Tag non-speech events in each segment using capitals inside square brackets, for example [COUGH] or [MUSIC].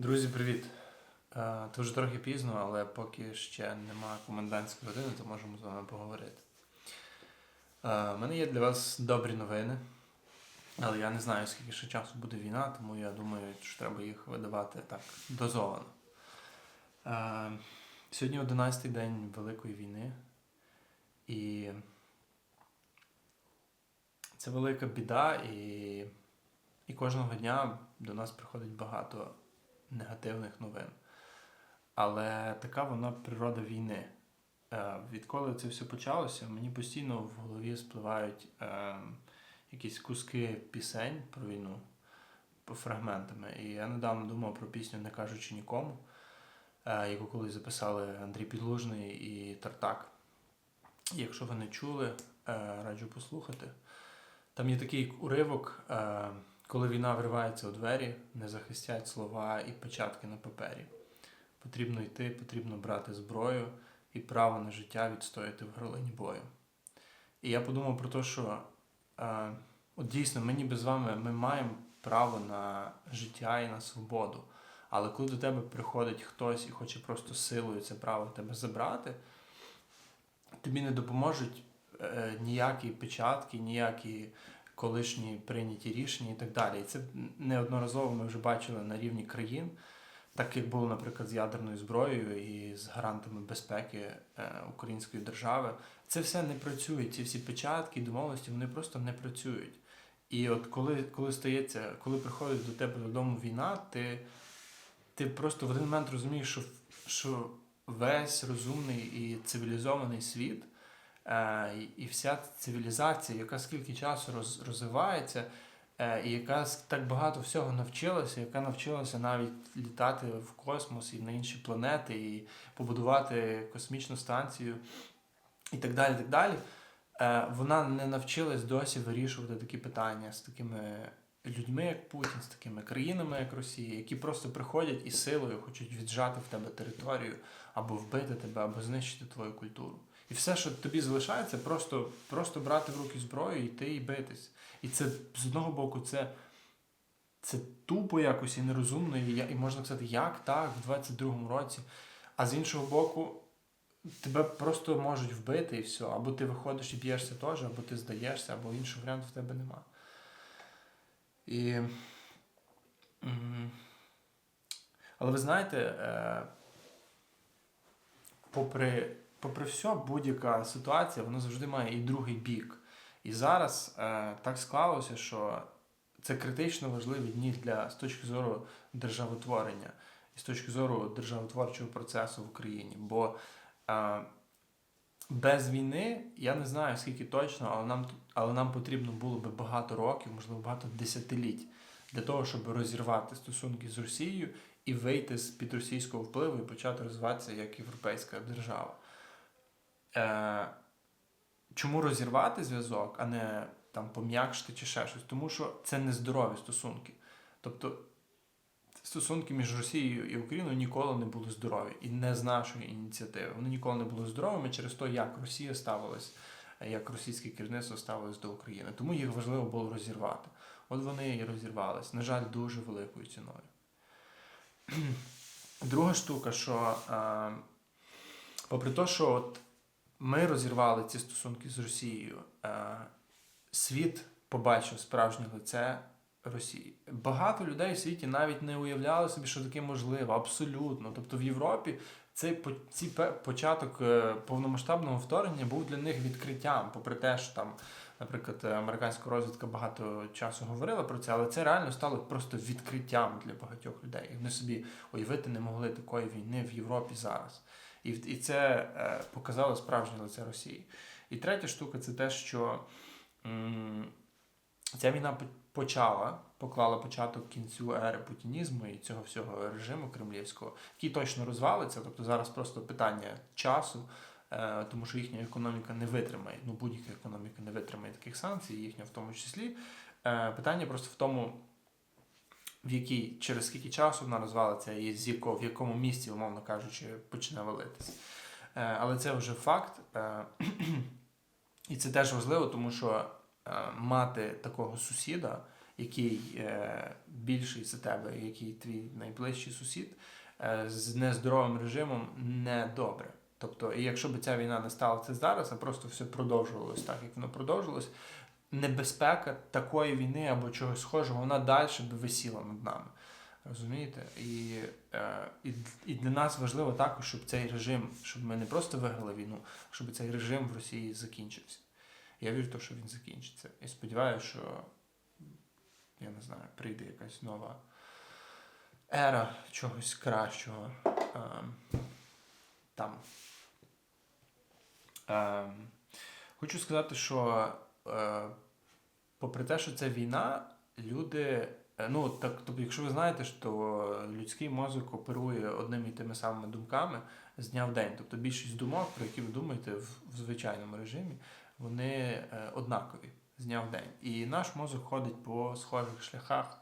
Друзі, привіт! Е, Це вже трохи пізно, але поки ще нема комендантської години, то можемо з вами поговорити. Е, У мене є для вас добрі новини, але я не знаю, скільки ще часу буде війна, тому я думаю, що треба їх видавати так дозовано. Е, Сьогодні 11-й день Великої війни, і це велика біда, і, і кожного дня до нас приходить багато негативних новин. Але така вона природа війни. Е, Відколи це все почалося, мені постійно в голові спливають е, якісь куски пісень про війну фрагментами. І я недавно думав про пісню Не кажучи нікому, е, яку колись записали Андрій Підлужний і Тартак. Якщо ви не чули, раджу послухати. Там є такий уривок, коли війна вривається у двері, не захистять слова і печатки на папері. Потрібно йти, потрібно брати зброю і право на життя відстояти в горлині бою. І я подумав про те, що е, от дійсно ми ніби з вами ми маємо право на життя і на свободу. Але коли до тебе приходить хтось і хоче просто силою це право тебе забрати, тобі не допоможуть е, ніякі печатки, ніякі колишні прийняті рішення і так далі. І це неодноразово ми вже бачили на рівні країн, так як було, наприклад, з ядерною зброєю і з гарантами безпеки е, української держави. Це все не працює. Ці всі печатки, домовленості, вони просто не працюють. І от коли, коли стається, коли приходить до тебе додому війна, ти, ти просто в один момент розумієш, що, що весь розумний і цивілізований світ. Е, і- вся цивілізація, яка скільки часу роз, розвивається, е, і яка так багато всього навчилася, яка навчилася навіть літати в космос і на інші планети, і побудувати космічну станцію, і так далі. так далі, е, Вона не навчилась досі вирішувати такі питання з такими людьми, як Путін, з такими країнами, як Росія, які просто приходять і силою хочуть віджати в тебе територію, або вбити тебе, або знищити твою культуру. І все, що тобі залишається, просто, просто брати в руки зброю, йти і битись. І це з одного боку, це, це тупо якось і нерозумно, і, і можна сказати, як так в 22-му році. А з іншого боку, тебе просто можуть вбити і все. Або ти виходиш і б'єшся теж, або ти здаєшся, або іншого варіанту в тебе нема. І... Але ви знаєте, е, попри, попри все, будь-яка ситуація, вона завжди має і другий бік. І зараз е, так склалося, що це критично важливі дні для з точки зору державотворення і з точки зору державотворчого процесу в Україні. Бо е, без війни я не знаю скільки точно, але нам, але нам потрібно було би багато років, можливо, багато десятиліть для того, щоб розірвати стосунки з Росією і вийти з під російського впливу і почати розвиватися як європейська держава. Е, чому розірвати зв'язок, а не там пом'якшити чи ще щось? Тому що це нездорові стосунки. Тобто стосунки між Росією і Україною ніколи не були здорові і не з нашої ініціативи. Вони ніколи не були здоровими через те, як Росія ставилась, як російське керівництво ставилось до України. Тому їх важливо було розірвати. От вони і розірвались. На жаль, дуже великою ціною. Друга штука, що е, попри те, що от ми розірвали ці стосунки з Росією, е, світ побачив справжнє лице Росії. Багато людей в світі навіть не уявляли собі, що таке можливо, абсолютно. Тобто в Європі цей ці початок е, повномасштабного вторгнення був для них відкриттям, попри те, що там, наприклад, американська розвідка багато часу говорила про це, але це реально стало просто відкриттям для багатьох людей. І вони собі уявити не могли такої війни в Європі зараз. І, і це е, показало справжнє лице Росії. І третя штука це те, що ця війна почала, поклала початок кінцю ери путінізму і цього всього режиму кремлівського, який точно розвалиться. Тобто зараз просто питання часу, е, тому що їхня економіка не витримає. Ну, будь-яка економіка не витримає таких санкцій, їхня в тому числі. Е, Питання просто в тому, в якій, через скільки часу вона розвалиться і з якого, в якому місці, умовно кажучи, почне валитись. Е, Але це вже факт. Е, [CLEARS THROAT] І це теж важливо, тому що е, мати такого сусіда, який більший за тебе, який твій найближчий сусід, з нездоровим режимом не добре. Тобто, і якщо б ця війна не сталася зараз, а просто все продовжувалось так, як воно продовжилось, небезпека такої війни або чогось схожого, вона далі б висіла над нами. Розумієте? І, е, і, і для нас важливо також, щоб цей режим, щоб ми не просто виграли війну, щоб цей режим в Росії закінчився. Я вірю в те, що він закінчиться. І сподіваюся, що я не знаю, прийде якась нова ера чогось кращого. Ем, там. Ем, хочу сказати, що попри те, що це війна, люди. е, Ну, так, тобто, якщо ви знаєте, що людський мозок оперує одними і тими самими думками з дня в день. Тобто більшість думок, про які ви думаєте в, в звичайному режимі, вони е, однакові з дня в день. І наш мозок ходить по схожих шляхах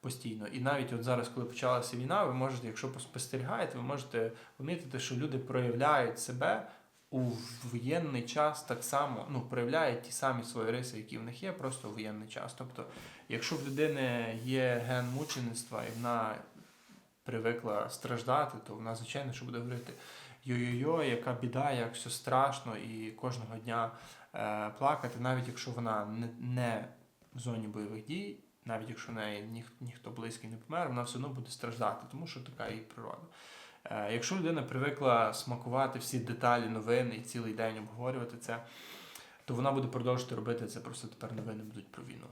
постійно. І навіть от зараз, коли почалася війна, ви можете, якщо спостерігаєте, ви можете помітити, що люди проявляють себе у воєнний час так само, ну, проявляють ті самі свої риси, які в них є, просто у воєнний час. Тобто, якщо в людини є ген мучеництва і вона привикла страждати, то вона, звичайно, що буде говорити йо-йо-йо, яка біда, як все страшно, і кожного дня е, плакати, навіть якщо вона не, не в зоні бойових дій, навіть якщо в неї ніх, ніхто близький не помер, вона все одно буде страждати, тому що така її природа. Е, якщо людина привикла смакувати всі деталі новин і цілий день обговорювати це, то вона буде продовжувати робити це, просто тепер новини будуть про війну.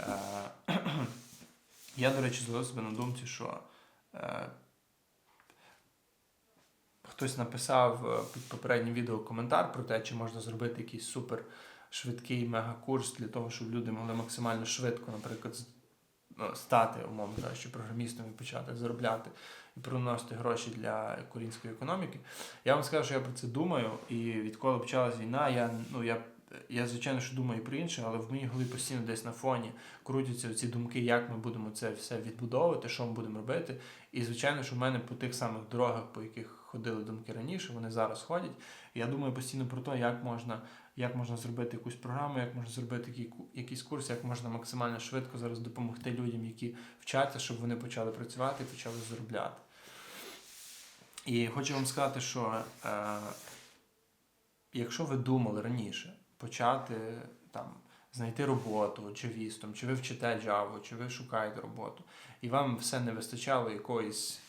Е, [CLEARS THROAT] я, до речі, зловив себе на думці, що е, хтось написав під попереднім відео коментар про те, чи можна зробити якийсь супер швидкий мегакурс для того, щоб люди могли максимально швидко, наприклад, ну, стати, умовно кажучи, програмістом і почати заробляти приносити гроші для української економіки. Я вам скажу, що я про це думаю, і відколи почалась війна, я, ну, я, я звичайно, що думаю і про інше, але в моїй голові постійно десь на фоні крутяться ці думки, як ми будемо це все відбудовувати, що ми будемо робити. І звичайно, що в мене по тих самих дорогах, по яких ходили думки раніше, вони зараз ходять. Я думаю постійно про те, як можна, як можна зробити якусь програму, як можна зробити який- якийсь курс, як можна максимально швидко зараз допомогти людям, які вчаться, щоб вони почали працювати і почали заробляти. І хочу вам сказати, що е, якщо ви думали раніше почати там знайти роботу чи вістом, чи ви вчите Java, чи ви шукаєте роботу, і вам все не вистачало якоїсь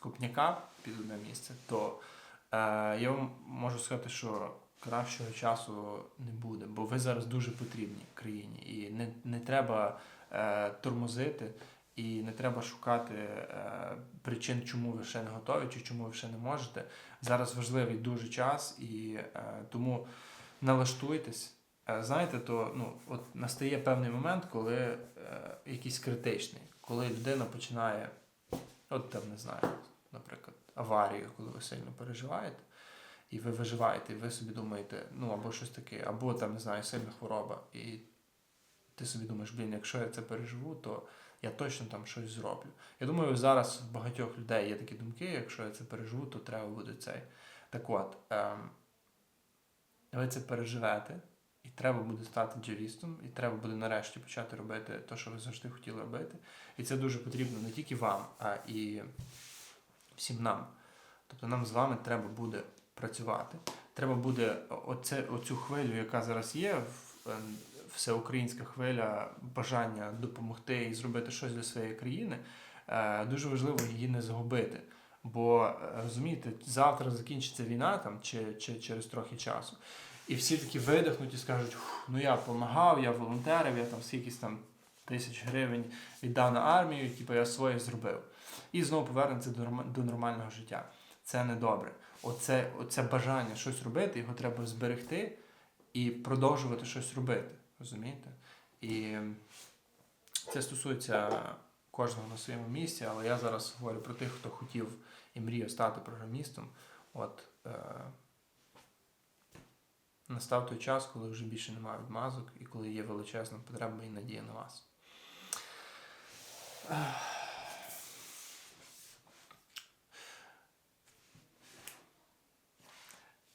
купняка під одне місце, то е, я вам можу сказати, що кращого часу не буде, бо ви зараз дуже потрібні країні. І не, не треба е, тормозити, і не треба шукати е, причин, чому ви ще не готові, чи чому ви ще не можете. Зараз важливий дуже час, і е, тому налаштуйтесь. Е, Знаєте, то ну, от настає певний момент, коли якийсь критичний, коли людина починає, от там не знаю, наприклад, аварію, коли ви сильно переживаєте, і ви виживаєте, і ви собі думаєте, ну або щось таке, або там не знаю, сильна хвороба, і ти собі думаєш, блін, якщо я це переживу, то я точно там щось зроблю. Я думаю, зараз в багатьох людей є такі думки, якщо я це переживу, то треба буде цей. Так от, ем, ви це переживете, і треба буде стати джавістом, і треба буде нарешті почати робити те, що ви завжди хотіли робити. І це дуже потрібно не тільки вам, а і всім нам. Тобто нам з вами треба буде працювати. Треба буде оце, оцю хвилю, яка зараз є, в- е, всеукраїнська хвиля бажання допомогти і зробити щось для своєї країни. е, Дуже важливо її не загубити. Бо е, розумієте, завтра закінчиться війна там чи, чи через трохи часу. І всі такі видихнуть і скажуть: ну я допомагав, я волонтерив, я там скільки там тисяч гривень віддав на армію, типу я своє зробив. І знову повернеться до, нормального життя. Це не добре. Оце, оце бажання щось робити, його треба зберегти і продовжувати щось робити. Розумієте? І це стосується кожного на своєму місці, але я зараз говорю про тих, хто хотів і мріяв стати програмістом. От е, настав той час, коли вже більше немає відмазок і коли є величезна потреба і надія на вас.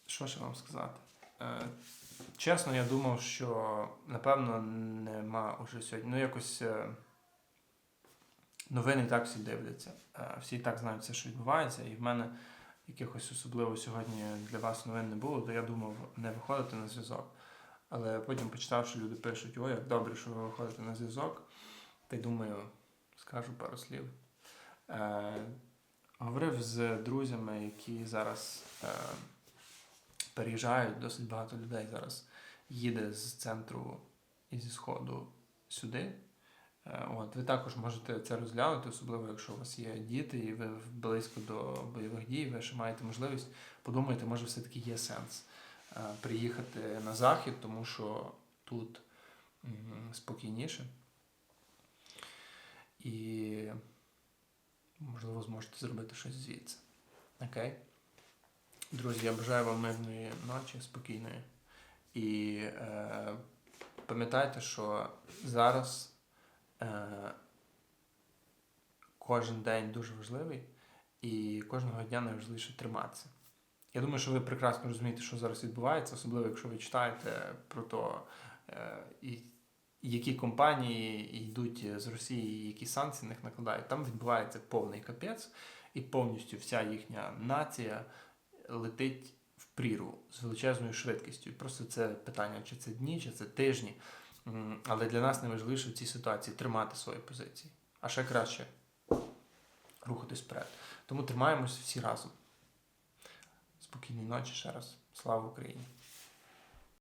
Що ще вам сказати? Е, чесно, я думав, що напевно нема уже сьогодні. Ну, якось е, новини так всі дивляться. Е, Всі так знають все, що відбувається, і в мене якихось особливо сьогодні для вас новин не було, то я думав не виходити на зв'язок. Але потім почитав, що люди пишуть: ой, як добре, що ви виходите на зв'язок. Та й думаю, скажу пару слів. Говорив з друзями, які зараз переїжджають, досить багато людей зараз їде з центру і зі сходу сюди. Е, От, ви також можете це розглянути, особливо якщо у вас є діти і ви близько до бойових дій, ви ще маєте можливість подумайте, може все-таки є сенс е, приїхати на захід, тому що тут спокійніше. І можливо зможете зробити щось звідси. Окей? Друзі, я бажаю вам мирної ночі, спокійної. І е, пам'ятайте, що зараз е, кожен день дуже важливий, і кожного дня найважливіше триматися. Я думаю, що ви прекрасно розумієте, що зараз відбувається, особливо якщо ви читаєте про то, е, які компанії йдуть з Росії, які санкції на них накладають. Там відбувається повний капець, і повністю вся їхня нація летить в прірву з величезною швидкістю. Просто це питання, чи це дні, чи це тижні. Але для нас найважливіше в цій ситуації тримати свої позиції, а ще краще рухатись вперед. Тому тримаємося всі разом. Спокійної ночі ще раз. Слава Україні!